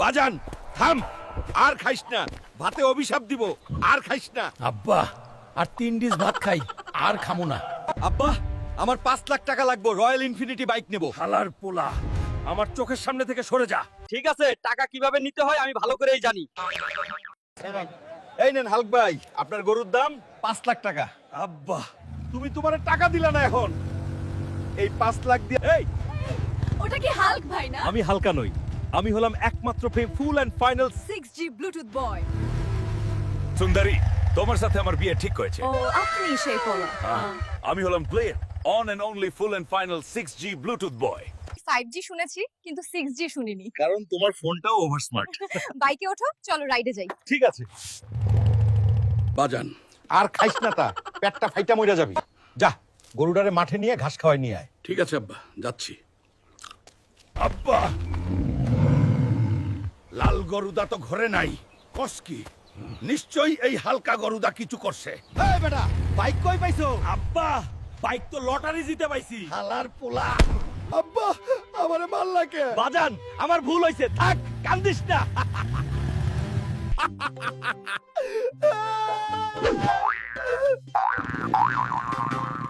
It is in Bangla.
বাজান থাম। আর খাইস না। ভাতে অভিশাপ দিব আর খাইস না। আব্বা আর তিন ডিস ভাত খাই আর খামো না। আব্বা আমার পাঁচ লাখ টাকা লাগবে রয়্যাল ইনফিনিটি বাইক নেব। হালার পোলা আমার চোখের সামনে থেকে সরে যা। ঠিক আছে টাকা কীভাবে নিতে হয় আমি ভালো করেই জানি। এই নেন হালক ভাই আপনার গরুর দাম পাঁচ লাখ টাকা। আব্বা। তুমি তোমার টাকা দিলা না এখন। এই পাঁচ লাখ দিয়ে এই! ওটা কি হালক ভাই না? আমি হালকা নই। আমি হলাম একমাত্র full and final 6G Bluetooth boy সুন্দরী তোমার সাথে আমার বিয়ে ঠিক হয়েছে। ও আপনি সেই পোলা। আমি হলাম player one and only full and final six G Bluetooth boy 5G শুনেছি কিন্তু 6G শুনিনি। কারণ তোমার ফোনটাও ওভার স্মার্ট বাইকে ওঠো চলো রাইডে যাই। ঠিক আছে। বাজান। আর খাইস না তা পেটটা ফাইটা মইরা যাবি। যা গরুটারে মাঠে নিয়ে ঘাস খাওয়াই নিয়ে আয়। ঠিক আছে আব্বা। যাচ্ছি। আব্বা! লাল গরুদা তো ঘরে নাই। কসকি নিশ্চয়ই এই হালকা গরুদা কিছু করছে। এই বেটা বাইক কই পাইছো? আব্বা বাইক তো লটারি জিতে পাইছি। হালার পোলা। আব্বা আমারে মাল লাগে। বাজান আমার ভুল হয়েছে থাক কান্দিস না।